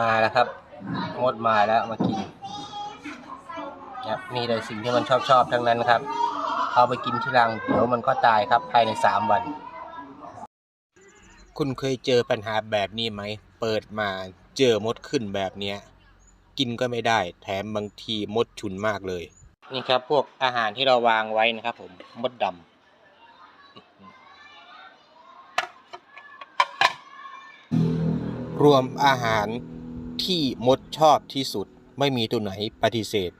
มาแล้วครับมดมาแล้วมากินครับมีแต่สิ่งที่มันชอบชอบทั้งนั้นครับ เอาไปกินที่รังเดี๋ยวมันก็ตายครับภายในสามวัน คุณเคยเจอปัญหาแบบนี้ไหม เปิดมาเจอมดขึ้นแบบเนี้ย กินก็ไม่ได้ แถมบางทีมดฉุนมากเลย นี่ครับ พวกอาหารที่เราวางไว้นะครับ ผมมดดำรวมอาหาร ที่มดชอบที่สุด ไม่มีตัวไหนปฏิเสธ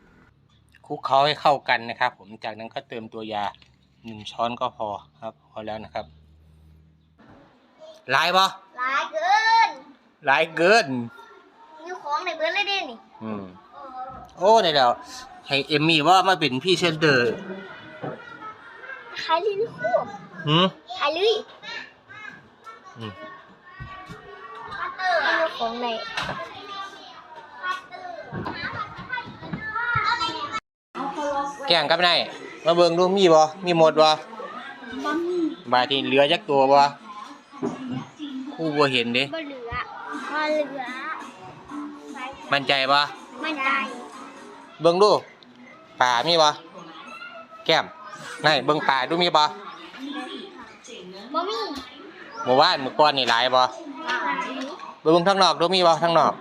คลุกเคล้าให้เข้ากันนะครับ ผมจากนั้นก็เติมตัวยาหนึ่งช้อนก็พอครับพอแล้วนะครับหลายปะร้ายเกินหลายเกินมีของในเบิร์ดเลยเด้นี่อืมโอ้ได้แล้วให้เอมมี่ว่ามาเป็นพี่เชนเดอร์ขายเลยคู่หืมขายเลยอืมมีของใน แก่งกับนายมาเบิ่งดูมีบ่มีหมดบ่บะหมี่บาดทีเหลือจักตัวบ่ครู่บ่เห็นเด้บะเหลือบ่เหลือมั่นใจบ่ไม่ใจเบิ่งดูป่ามีบ่แก้มนายเบิ่งป่าดูมีบ่บะหมี่เมื่อวานเมื่อก่อนนี่หลายบ่ไปเบิ่งทางนอกดูมีบ่ทางนอก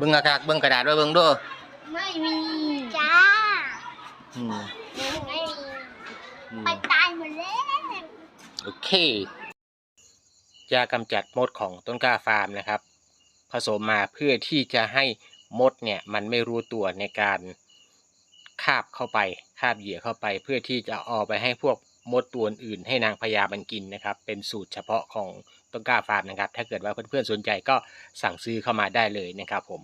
เบิ่งอากาศเบิ่งกระดาษไว้เบิ่งดูไม่มีจ้าอืมไม่มีอืมไปตายหมดแล้วโอเคยากำจัดมดของต้นกล้าฟาร์มนะครับ ผสมมาเพื่อที่จะให้มดเนี่ยมันไม่รู้ตัวในการคาบเข้าไปคาบเหยื่อเข้าไป เพื่อที่จะเอาไปให้พวกมดตัวอื่นๆให้นางพญามันกินนะครับ เป็นสูตรเฉพาะของ ต้นกล้าฟาร์มนะครับ ถ้าเกิดว่าเพื่อนๆสนใจก็สั่งซื้อเข้ามาได้เลยนะครับผม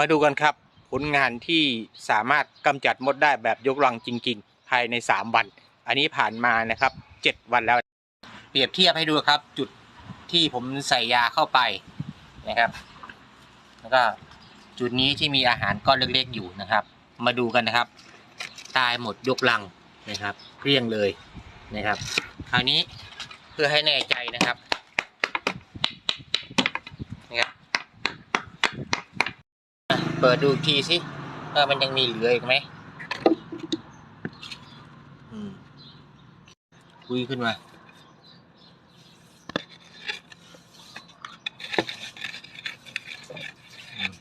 มาดูกันครับ ผลงานที่สามารถกำจัดมดได้แบบยกลังจริง ๆ ภายใน 3 วัน อันนี้ผ่านมานะครับ 7 วันแล้ว เปรียบเทียบให้ดูครับจุดที่ผมใส่ยาเข้าไปนะครับ แล้วก็จุดนี้ที่มีอาหารก้อนเล็กๆอยู่นะครับ มาดูกันนะครับ ตายหมดยกลังนะครับเกลี้ยงเลยนะครับ คราวนี้เพื่อให้แน่ใจนะครับนะครับเปิดดูทีสิว่ามันยังมีเหลืออีกไหมคุยขึ้นมา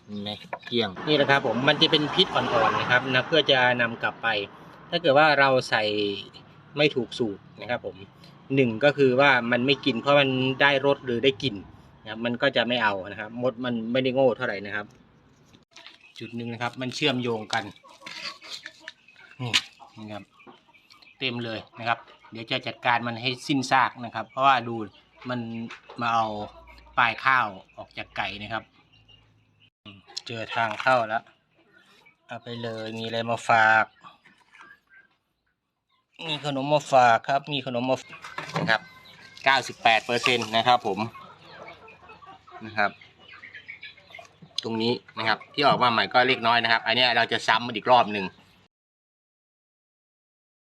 เห็นไหมเกลี้ยงนี่นะครับผมมันจะเป็นพิษอ่อนๆนะครับนะเพื่อจะนำกลับไป ถ้าเกิดว่าเราใส่ ไม่ถูกสูตรนะครับผมหนึ่งก็คือว่ามันไม่กินเพราะมันได้รสหรือได้กลิ่นนะครับมันก็จะไม่เอานะครับ มดมันไม่ได้โง่เท่าไหร่นะครับ จุดหนึ่งนะครับ มันเชื่อมโยงกันนี่นะครับ เต็มเลยนะครับ เดี๋ยวจะจัดการมันให้สิ้นซากนะครับ เพราะว่าดูมันมาเอาปลายข้าวออกจากไก่นะครับ เจอทางเข้าแล้วเอาไปเลยมีอะไรมาฝาก มีขนมมาฝากครับ มีขนมมาานะครับ98เปอร์เซ็นต์นะครับผมนะครับ ตรงนี้นะครับที่ออกมาใหม่ก็เล็กน้อยนะครับ อันนี้เราจะซ้ำมันอีกรอบหนึ่ง